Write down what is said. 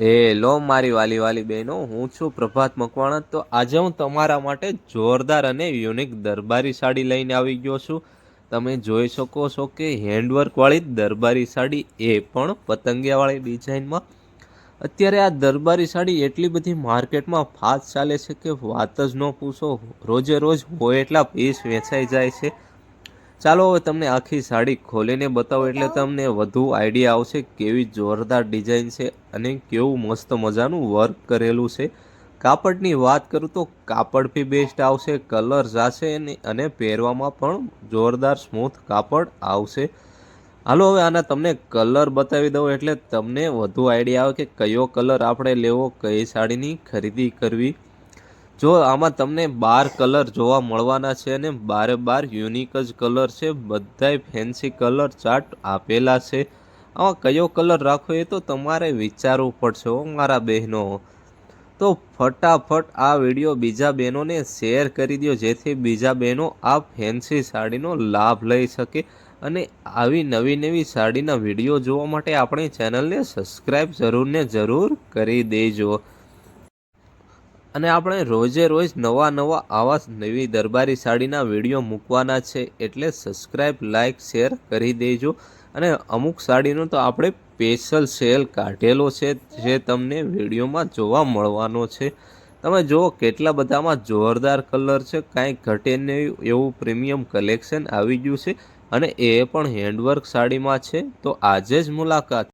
Hello મારી વાલી વાલી બહેનો, હું છું પ્રભાત મકવાણા. તો આજે હું તમારા માટે જોરદાર અને યુનિક દરબારી સાડી લઈને આવી ગયો છું. તમે જોઈ શકો છો કે હેન્ડવર્કવાળી દરબારી સાડી એ પણ પતંગિયાવાળી ડિઝાઇનમાં અત્યારે આ દરબારી સાડી એટલી બધી માર્કેટમાં ફાસ્ટ ચાલે છે કે વાત જ ન પૂછો. રોજે રોજ હોય એટલા પીસ વેચાઈ જાય છે. ચાલો હવે તમને આખી સાડી ખોલીને બતાવો એટલે તમને વધુ આઈડિયા આવશે કેવી જોરદાર ડિઝાઇન છે અને કેવું મસ્ત મજાનું વર્ક કરેલું છે. કાપડની વાત કરું તો કાપડ બી બેસ્ટ આવશે કલર જાશે અને અને પહેરવામાં પણ જોરદાર સ્મૂથ કાપડ આવશે. હાલો હવે આના તમને કલર બતાવી દઉં એટલે તમને વધુ આઈડિયા આવે કે કયો કલર આપણે લેવો કઈ સાડીની ખરીદી કરવી. જો આમાં તમને બાર કલર જોવા મળવાના છે અને બારે બાર યુનિક જ કલર છે, બધાય ફેન્સી કલર ચાર્ટ આપેલા છે. આમાં કયો કલર રાખવો એ તો તમારે વિચારવું પડશે મારા બહેનો. તો ફટાફટ આ વીડિયો બીજા બહેનોને શેર કરી દો જેથી બીજા બહેનો આ ફેન્સી સાડીનો લાભ લઈ શકે. અને આવી નવી નવી સાડીના વીડિયો જોવા માટે આપણી ચેનલને સબસ્ક્રાઈબ જરૂરને જરૂર કરી દેજો. અને આપણે રોજે રોજ નવા નવા આવા નવી દરબારી સાડીના વીડિયો મૂકવાના છે એટલે સબસ્ક્રાઈબ લાઇક શેર કરી દેજો. અને અમુક સાડીનો તો આપણે સ્પેશિયલ સેલ કાઢેલો છે જે તમને વિડીયોમાં જોવા મળવાનો છે. તમે જુઓ કેટલા બધામાં જોરદાર કલર છે. કાંઈ ઘટે નહીં એવું પ્રીમિયમ કલેક્શન આવી ગયું છે. અને એ પણ હેન્ડવર્ક સાડીમાં છે. તો આજે જ મુલાકાત.